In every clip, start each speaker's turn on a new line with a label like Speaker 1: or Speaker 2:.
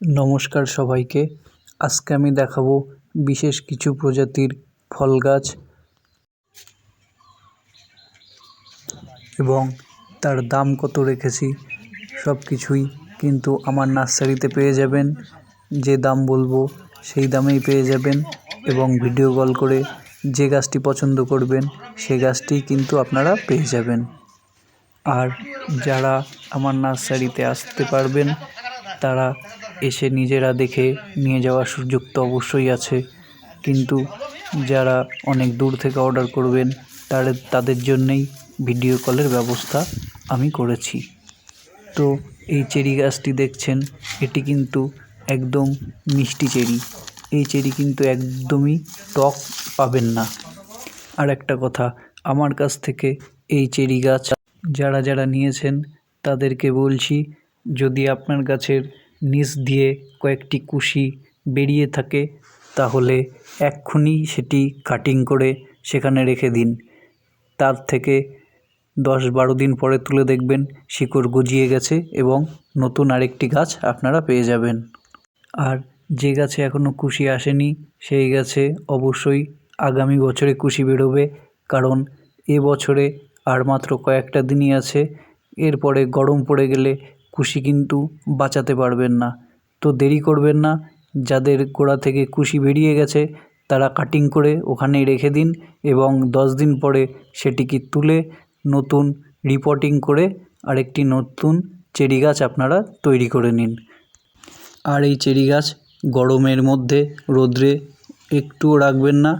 Speaker 1: নমস্কার সবাইকে। আজকে আমি দেখাবো বিশেষ কিছু প্রজাতির ফল গাছ এবং তার দাম কত রেখেছি, সব কিছুই কিন্তু আমার নার্সারিতে পেয়ে যাবেন। যে দাম বলব সেই দামেই পেয়ে যাবেন এবং ভিডিও কল করে যে গাছটি পছন্দ করবেন, সে গাছটিই কিন্তু আপনারা পেয়ে যাবেন। আর যারা আমার নার্সারিতে আসতে পারবেন তারা এসে নিজেরা দেখে নিয়ে যাওয়ার সুযোগ তো অবশ্যই আছে। কিন্তু যারা অনেক দূর থেকে অর্ডার করবেন, তাদের তাদের জন্যেই ভিডিও কলের ব্যবস্থা আমি করেছি। তো এই চেরি গাছটি দেখছেন, এটি কিন্তু একদম মিষ্টি চেরি। এই চেরি কিন্তু একদমই টক পাবেন না। আর একটা কথা, আমার কাছ থেকে এই চেরি গাছ যারা যারা নিয়েছেন, তাদেরকে বলছি যদি আপনার গাছের নিচ দিয়ে কয়েকটি কুশি বেরিয়ে থাকে, তাহলে এক্ষুনি সেটি কাটিং করে সেখানে রেখে দিন। তার থেকে দশ বারো দিন পরে তুলে দেখবেন শিকড় গজিয়ে গেছে এবং নতুন আরেকটি গাছ আপনারা পেয়ে যাবেন। আর যে গাছে এখনও কুশি আসেনি, সেই গাছে অবশ্যই আগামী বছরে কুশি বেরোবে, কারণ এ বছরে আর মাত্র কয়েকটা দিনই আছে। এরপরে গরম পড়ে গেলে কুশি কিন্তু বাঁচাতে পারবেন না। তো দেরি করবেন না, যাদের গোড়া থেকে কুশি বেরিয়ে গেছে, তারা কাটিং করে ওখানেই রেখে দিন এবং দশ দিন পরে সেটিকে তুলে নতুন রিপোর্টিং করে আরেকটি নতুন চেরি গাছ আপনারা তৈরি করে নিন। আর এই চেরি গাছ গরমের মধ্যে রোদ্রে একটুও রাখবেন না,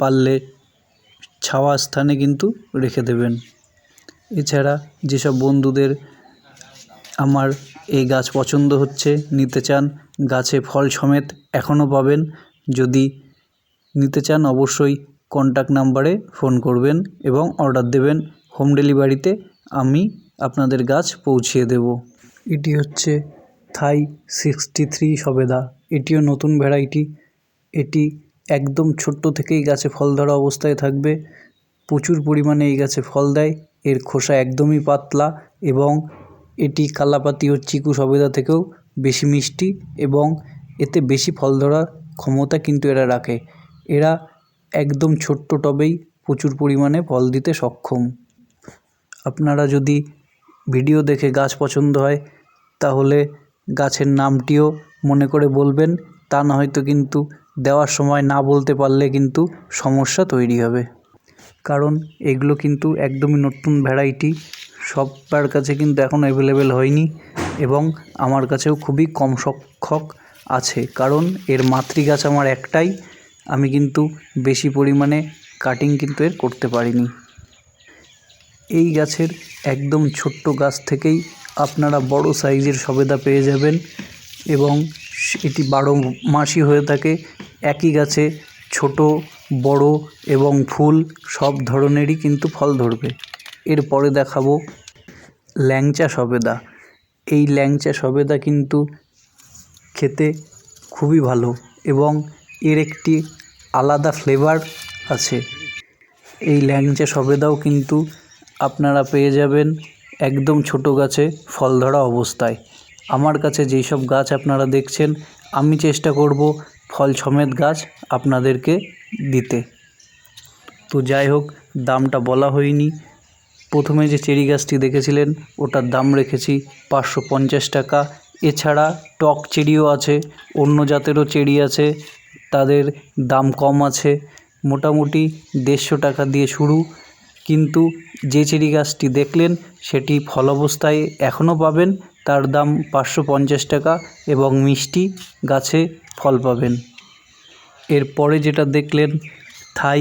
Speaker 1: পারলে ছাওয়া স্থানে কিন্তু রেখে দেবেন। এছাড়া যেসব বন্ধুদের আমার এই গাছ পছন্দ হচ্ছে, নিতে চান গাছে ফল সমেত এখনও পাবেন। যদি নিতে চান অবশ্যই কন্ট্যাক্ট নাম্বারে ফোন করবেন এবং অর্ডার দেবেন। হোম ডেলিভারিতে আমি আপনাদের গাছ পৌঁছিয়ে দেব। এটি হচ্ছে থাই সিক্সটি থ্রি সবেদা। এটিও নতুন ভ্যারাইটি। এটি একদম ছোট্ট থেকেই গাছে ফল ধরা অবস্থায় থাকবে। প্রচুর পরিমাণে এই গাছে ফল দেয়। এর খোসা একদমই পাতলা এবং এটি কালাপাতি ও চিকু সবেদা থেকেও বেশি মিষ্টি এবং এতে বেশি ফল ধরার ক্ষমতা কিন্তু এরা রাখে। এরা একদম ছোট্ট টবেই প্রচুর পরিমাণে ফল দিতে সক্ষম। আপনারা যদি ভিডিও দেখে গাছ পছন্দ হয়, তাহলে গাছের নামটিও মনে করে বলবেন। তা না হয়তো কিন্তু দেওয়ার সময় না বলতে পারলে কিন্তু সমস্যা তৈরি হবে। কারণ এগুলো কিন্তু একদমই নতুন ভ্যারাইটি সবার কাছে কিন্তু এখনও অ্যাভেলেবেল হয়নি এবং আমার কাছেও খুবই কম সংখ্যক আছে। কারণ এর মাতৃগাছ আমার একটাই, আমি কিন্তু বেশি পরিমাণে কাটিং কিন্তু এর করতে পারিনি। এই গাছের একদম ছোট্ট গাছ থেকেই আপনারা বড় সাইজের সবেদা পেয়ে যাবেন এবং এটি বারো মাসই হয়ে থাকে, একই গাছে ছোট, বড় এবং ফুল সব ধরনেরই কিন্তু ফল ধরবে। এরপরে দেখাবো ল্যাংচা সবেদা। এই ল্যাংচা সবেদা কিন্তু খেতে খুবই ভালো এবং এর একটি আলাদা ফ্লেভার আছে। এই ল্যাংচা সবেদাও কিন্তু আপনারা পেয়ে যাবেন একদম ছোট গাছে ফল ধরা অবস্থায়। আমার কাছে যেই সব গাছ আপনারা দেখছেন, আমি চেষ্টা করব ফল সমেত গাছ আপনাদেরকে দিতে। তো যাই হোক, দামটা বলা হয়নি। প্রথমে যে চেরি গাছটি দেখেছিলেন, ওটার দাম রেখেছি পাঁচশো পঞ্চাশ টাকা। এছাড়া টক চেরিও আছে, অন্য জাতেরও চেরি আছে, তাদের দাম কম আছে। মোটামুটি দেড়শো টাকা দিয়ে শুরু। কিন্তু যে চেরি গাছটি দেখলেন, সেটি ফল অবস্থায় এখনও পাবেন। তার দাম পাঁচশো পঞ্চাশ টাকা এবং মিষ্টি গাছে ফল পাবেন। এরপরে যেটা দেখলেন, থাই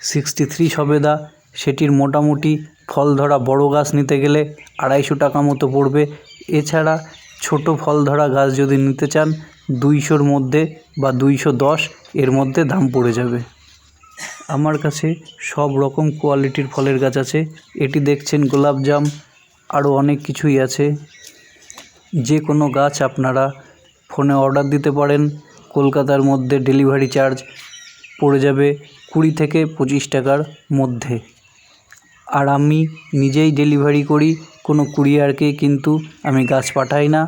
Speaker 1: সিক্সটি থ্রি সবেদা, সেটির মোটামুটি ফল ধরা বড় গাছ নিতে গেলে আড়াইশো টাকা মতো পড়বে। এছাড়া ছোট ফল ধরা গাছ যদি নিতে চান, দুইশোর মধ্যে বা দুইশো দশ এর মধ্যে দাম পড়ে যাবে। আমার কাছে সব রকম কোয়ালিটির ফলের গাছ আছে। এটি দেখছেন গোলাপজাম, আরও অনেক কিছুই আছে। যে কোনো গাছ আপনারা ফোনে অর্ডার দিতে পারেন, কলকাতার মধ্যে ডেলিভারি চার্জ পড়ে যাবে কুড়ি থেকে পঁচিশ টাকার মধ্যে। আর আমি নিজেই ডেলিভারি করি, কোনো কুরিয়ারকে কিন্তু আমি গাছ পাঠাই না।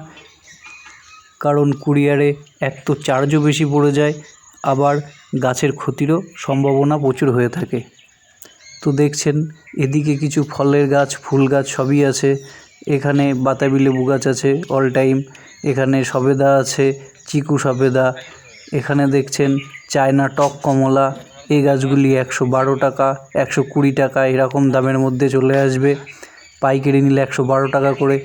Speaker 1: কারণ কুরিয়ারে এক তো চার্জও বেশি পড়ে যায়, আবার গাছের ক্ষতিরও সম্ভাবনা প্রচুর হয়ে থাকে। তো দেখছেন, এদিকে কিছু ফলের গাছ, ফুল গাছ সবই আছে। এখানে বাতাবি লেবু গাছ আছে অল টাইম এখানে সবেদা আছে, চিকু সবেদা, এখানে দেখছেন, চায়না টক কমলা এই গাছগুলি একশো বারো টাকা, একশো কুড়ি টাকা এরকম দামের মধ্যে চলে আসবে। পাইকারি নিলে একশো বারো টাকা করে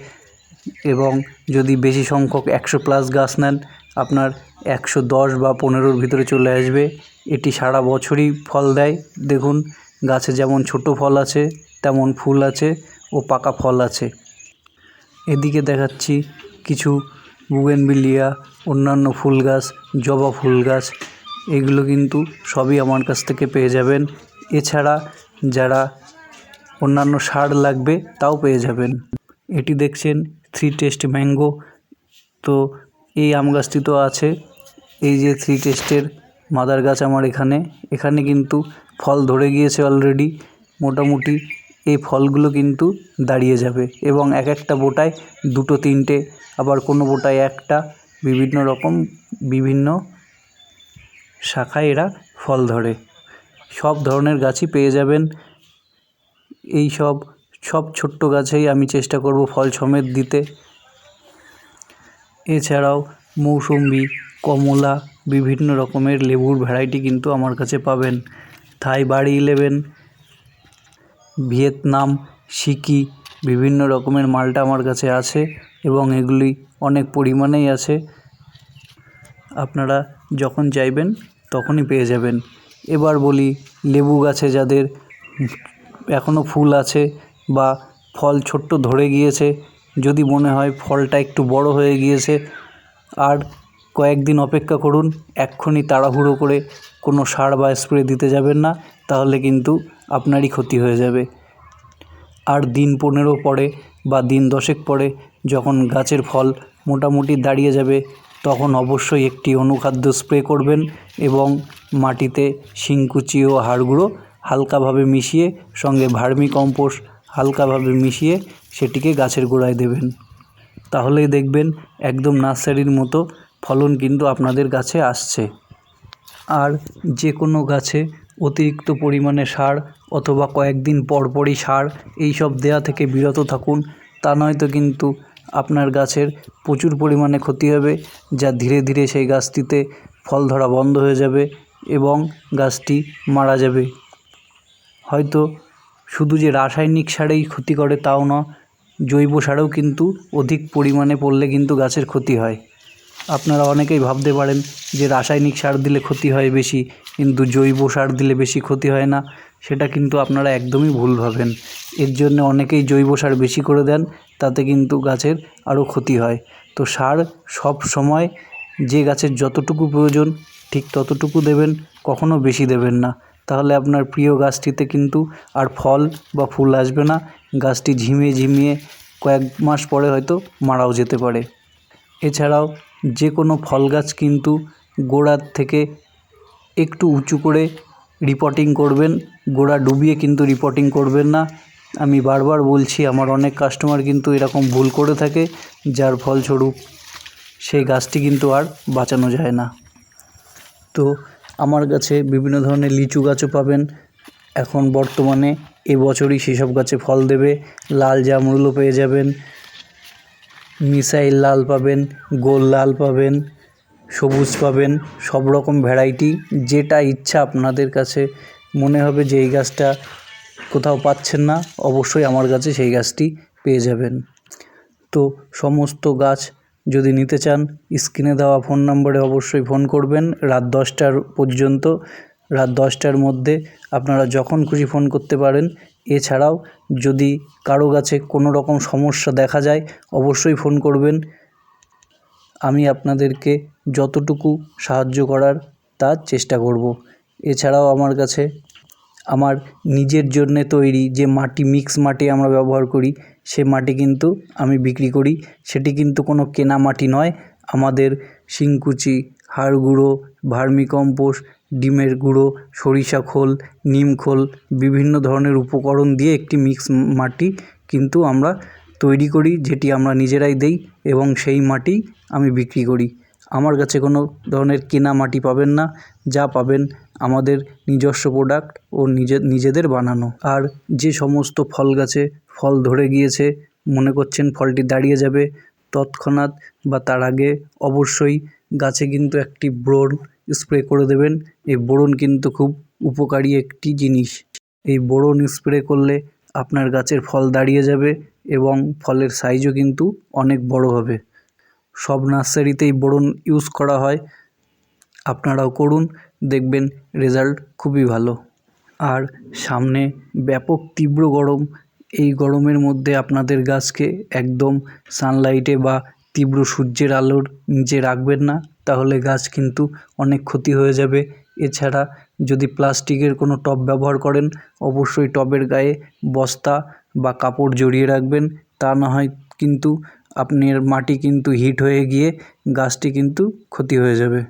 Speaker 1: এবং যদি বেশি সংখ্যক একশো প্লাস গাছ নেন, আপনার একশো দশ বা পনেরোর ভিতরে চলে আসবে। এটি সারা বছরই ফল দেয়। দেখুন, গাছে যেমন ছোট ফল আছে, তেমন ফুল আছে ও পাকা ফল আছে। এদিকে দেখাচ্ছি কিছু বুগেনভিলিয়া অন্যান্য ফুল গাছ, জবা ফুল গাছ এগুলো কিন্তু সবই আমার কাছ থেকে পেয়ে যাবেন। এছাড়া যারা অন্যান্য সার লাগবে তাও পেয়ে যাবেন। এটি দেখছেন থ্রি টেস্ট ম্যাঙ্গো তো এই আম গাছটি তো আছে। এই যে থ্রি টেস্টের মাদার গাছ আমার এখানে। এখানে কিন্তু ফল ধরে গিয়েছে অলরেডি মোটামুটি এই ফলগুলো কিন্তু দাঁড়িয়ে যাবে এবং এক একটা বোটায় দুটো তিনটে, আবার কোনো বোটায় একটা। বিভিন্ন রকম বিভিন্ন শাখায় এরা ফল ধরে। সব ধরনের গাছই পেয়ে যাবেন। এই সব সব ছোট্ট গাছেই আমি চেষ্টা করব ফল সমেত দিতে। এছাড়াও মৌসুম্বি, কমলা, বিভিন্ন রকমের লেবুর ভ্যারাইটি কিন্তু আমার কাছে পাবেন। থাই বাড়ি ইলেভেন ভিয়েতনাম, সিকি, বিভিন্ন রকমের মালটা আমার কাছে আছে এবং এগুলি অনেক পরিমাণেই আছে। আপনারা যখন চাইবেন তখনই পেয়ে যাবেন। এবার বলি, লেবু গাছে যাদের এখনও ফুল আছে বা ফল ছোট্ট ধরে গিয়েছে, যদি মনে হয় ফলটা একটু বড় হয়ে গিয়েছে, আর কয়েকদিন অপেক্ষা করুন, এক্ষুনি তাড়াহুড়ো করে কোনো সার বা স্প্রে দিতে যাবেন না, তাহলে কিন্তু আপনারই ক্ষতি হয়ে যাবে। আর দিন পনেরো পরে বা দিন দশেক পরে যখন গাছের ফল মোটামুটি দাঁড়িয়ে যাবে তখন অবশ্যই একটি অনুখাদ্য স্প্রে করবেন এবং মাটিতে শিংকুচি ও হাড়গুঁড়ো হালকাভাবে মিশিয়ে, সঙ্গে ভার্মি কম্পোস্ট হালকাভাবে মিশিয়ে সেটিকে গাছের গোড়ায় দেবেন। তাহলেই দেখবেন একদম নার্সারির মতো ফলন কিন্তু আপনাদের গাছে আসছে। আর যে কোনো গাছে অতিরিক্ত পরিমাণে সার অথবা কয়েকদিন পর পরই সার এই সব দেওয়া থেকে বিরত থাকুন, তা নয়তো কিন্তু আপনার গাছের প্রচুর পরিমাণে ক্ষতি হবে, যা ধীরে ধীরে সেই গাছটিতে ফল ধরা বন্ধ হয়ে যাবে এবং গাছটি মারা যাবে। হয়তো শুধু যে রাসায়নিক সারেই ক্ষতি করে তাও না জৈব সারেও কিন্তু অধিক পরিমাণে পড়লে কিন্তু গাছের ক্ষতি হয়। আপনারা অনেকেই ভাবতে পারেন যে রাসায়নিক সার দিলে ক্ষতি হয় বেশি, কিন্তু জৈব সার দিলে বেশি ক্ষতি হয় না। সেটা কিন্তু আপনারা একদমই ভুল ভাবেন। এর জন্য অনেকেই জৈব সার বেশি করে দেন, তাতে কিন্তু গাছের আরও ক্ষতি হয়। তো সার সব সময় যে গাছের যতটুকু প্রয়োজন, ঠিক ততটুকু দেবেন, কখনো বেশি দেবেন না। তাহলে আপনার প্রিয় গাছটিতে কিন্তু আর ফল বা ফুল আসবে না। গাছটি ঝিমিয়ে ঝিমিয়ে কয়েক মাস পরে হয়তো মারাও যেতে পারে। এছাড়াও যে কোনো ফল গাছ কিন্তু গোড়ার থেকে একটু উঁচু করে রিপোর্টিং করবেন গোড়া ডুবিয়ে কিন্তু রিপোর্টিং করবেন না। আমি বারবার বলছি, আমার অনেক কাস্টমার কিন্তু এরকম ভুল করে থাকে, যার ফলস্বরূপ সেই গাছটি কিন্তু আর বাঁচানো যায় না। তো আমার কাছে বিভিন্ন ধরনের লিচু গাছও পাবেন। এখন বর্তমানে এবছরই সেসব গাছে ফল দেবে। লাল জামরুলও পেয়ে যাবেন। মিসাইল লাল পাবেন, গোল লাল পাবেন, সবুজ পাবেন সব রকম ভ্যারাইটি যেটা ইচ্ছা আপনাদের কাছে মনে হবে যে এই গাছটা কোথাও পাচ্ছেন না, অবশ্যই আমার কাছে সেই গাছটি পেয়ে যাবেন। তো সমস্ত গাছ যদি নিতে চান, স্ক্রিনে দেওয়া ফোন নম্বরে অবশ্যই ফোন করবেন। রাত দশটার পর্যন্ত, রাত দশটার মধ্যে আপনারা যখন খুশি ফোন করতে পারেন। এছাড়াও যদি কারও গাছে কোনো রকম সমস্যা দেখা যায়, অবশ্যই ফোন করবেন। আমি আপনাদেরকে যতটুকু সাহায্য করার তার চেষ্টা করব। এছাড়াও আমার কাছে আমার নিজের জন্যে তৈরি যে মাটি মিক্স মাটি আমরা ব্যবহার করি, সে মাটি কিন্তু আমি বিক্রি করি। সেটি কিন্তু কোনো কেনা মাটি নয়। আমাদের শিংকুচি, হাড় গুঁড়ো, ভার্মি কম্পোস্ট, ডিমের গুঁড়ো, সরিষা খোল, নিম খোল, বিভিন্ন ধরনের উপকরণ দিয়ে একটি মিক্স মাটি কিন্তু আমরা তৈরি করি, যেটি আমরা নিজেরাই দেই এবং সেই মাটি আমি বিক্রি করি। আমার কাছে কোনো ধরনের কেনা মাটি পাবেন না, যা পাবেন আমাদের নিজস্ব প্রোডাক্ট ও নিজে, নিজেদের বানানো। আর যে সমস্ত ফল গাছে ফল ধরে গিয়েছে, মনে করছেন ফলটি দাঁড়িয়ে যাবে, তৎক্ষণাৎ বা তার আগে অবশ্যই গাছে কিন্তু একটি বোরন স্প্রে করে দেবেন। এই বোরন কিন্তু খুব উপকারী একটি জিনিস। এই বোরন স্প্রে করলে আপনার গাছের ফল দাঁড়িয়ে যাবে এবং ফলের সাইজও কিন্তু অনেক বড় হবে। সব নার্সারিতেই বোরন ইউজ করা হয়। আপনারাও করুন, দেখবেন রেজাল্ট খুবই ভালো। আর সামনে ব্যাপক তীব্র গরম, এই গরমের মধ্যে আপনাদের গাছকে একদম সানলাইটে বা তীব্র সূর্যের আলোর নিচে রাখবেন না, তাহলে গাছ কিন্তু অনেক ক্ষতি হয়ে যাবে। এছাড়া যদি প্লাস্টিকের কোনো টব ব্যবহার করেন, অবশ্যই টবের গায়ে বস্তা বা কাপড় জড়িয়ে রাখবেন। তা না হয় কিন্তু আপনার মাটি কিন্তু হিট হয়ে গিয়ে গাছটি কিন্তু ক্ষতি হয়ে যাবে।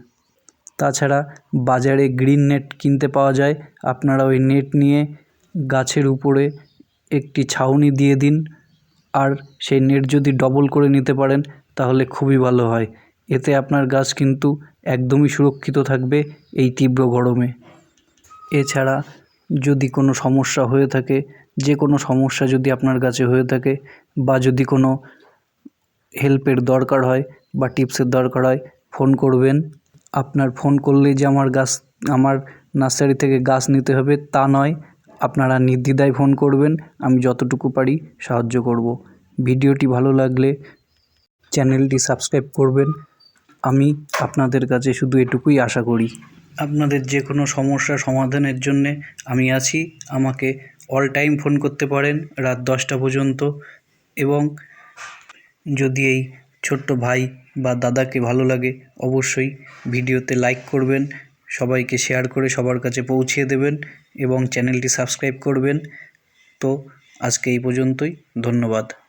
Speaker 1: তাছাড়া বাজারে গ্রিন নেট কিনতে পাওয়া যায়। আপনারা ওই নেট নিয়ে গাছের উপরে একটি ছাউনি দিয়ে দিন। আর সেই নেট যদি ডবল করে নিতে পারেন, তাহলে খুবই ভালো হয়। এতে আপনার গাছ কিন্তু একদমই সুরক্ষিত থাকবে এই তীব্র গরমে। এছাড়া যদি কোনো সমস্যা হয়ে থাকে, যে কোনো সমস্যা যদি আপনার গাছে হয়ে থাকে বা যদি কোনো হেল্পের দরকার হয় বা টিপসের দরকার হয় ফোন করবেন। আপনার ফোন করলেই যে আমার গাছ, আমার নার্সারি থেকে গাছ নিতে হবে, তা নয়। আপনারা নির্দ্বিধায় ফোন করবেন, আমি যতটুকু পারি সাহায্য করব। ভিডিওটি ভালো লাগলে চ্যানেলটি সাবস্ক্রাইব করবেন। আমি আপনাদের কাছে শুধু এটুকুই আশা করি। আপনাদের যে কোনো সমস্যা সমাধানের জন্যে আমি আছি। আমাকে অল টাইম ফোন করতে পারেন রাত দশটা পর্যন্ত এবং যদি এই ছোট্ট ভাই বা দাদাকে ভালো লাগে, অবশ্যই ভিডিওতে লাইক করবেন, সবাইকে শেয়ার করে সবার কাছে পৌঁছিয়ে দেবেন এবং চ্যানেলটি সাবস্ক্রাইব করবেন। তো আজকে এই পর্যন্তই, ধন্যবাদ।